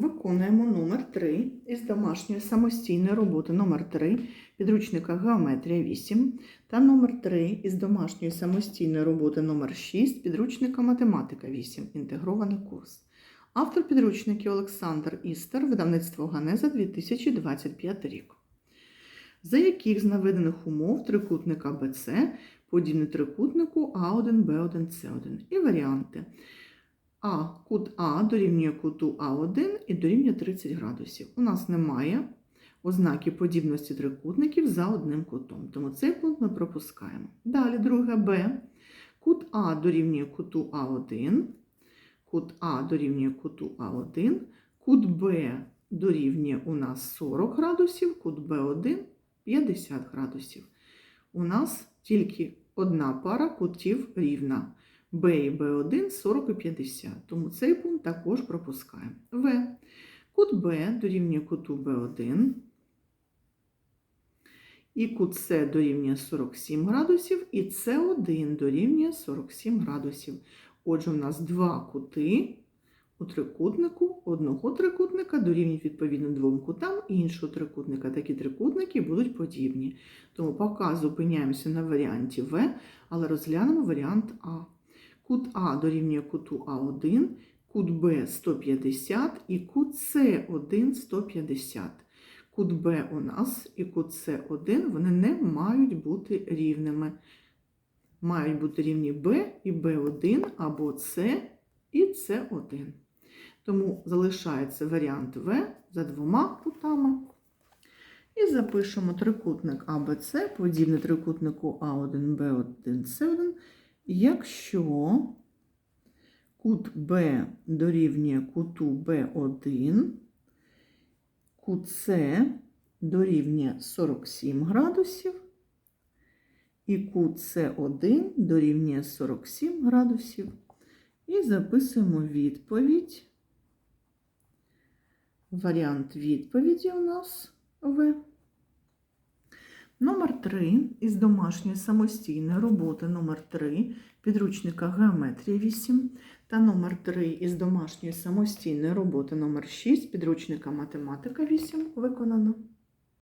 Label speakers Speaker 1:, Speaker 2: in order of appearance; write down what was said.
Speaker 1: Виконуємо номер 3 із домашньої самостійної роботи номер 3 підручника Геометрія 8 та номер 3 із домашньої самостійної роботи номер 6 підручника Математика 8. Інтегрований курс. Автор підручників Олександр Істер, видавництво Ганеза 2025 рік. За яких з наведених умов трикутника БЦ подібний трикутнику А1, Б1, С1 і варіанти. А кут А дорівнює куту А1 і дорівнює 30 градусів. У нас немає ознаки подібності трикутників за одним кутом, тому цей пункт ми пропускаємо. Далі, друге Б. Кут А дорівнює куту А1, кут А дорівнює куту А1, кут Б дорівнює у нас 40 градусів, кут Б1 50 градусів. У нас тільки одна пара кутів рівна. Б і Б1 40 і 50. Тому цей пункт також пропускаємо. В. Кут Б дорівнює куту Б1. І кут С дорівнює 47 градусів, і С1 дорівнює 47 градусів. Отже, у нас два кути у трикутнику. Одного трикутника дорівнюють відповідно двом кутам, іншого трикутника. Такі трикутники будуть подібні. Тому поки зупиняємося на варіанті В, але розглянемо варіант А. Кут А дорівнює куту А1, кут Б 150 і кут С1 150. Кут Б у нас і кут С1 вони не мають бути рівними. Мають бути рівні Б і Б1 або С і С1. Тому залишається варіант В за двома кутами. І запишемо трикутник АБЦ, подібний трикутнику А1, Б1, С1 якщо кут Б дорівнює куту Б1, кут С дорівнює 47 градусів, і кут С1 дорівнює 47 градусів. І записуємо відповідь. Варіант відповіді у нас В. Номер 3 із домашньої самостійної роботи номер 3 підручника Геометрія 8 та номер 3 із домашньої самостійної роботи номер 6 підручника Математика 8 виконано.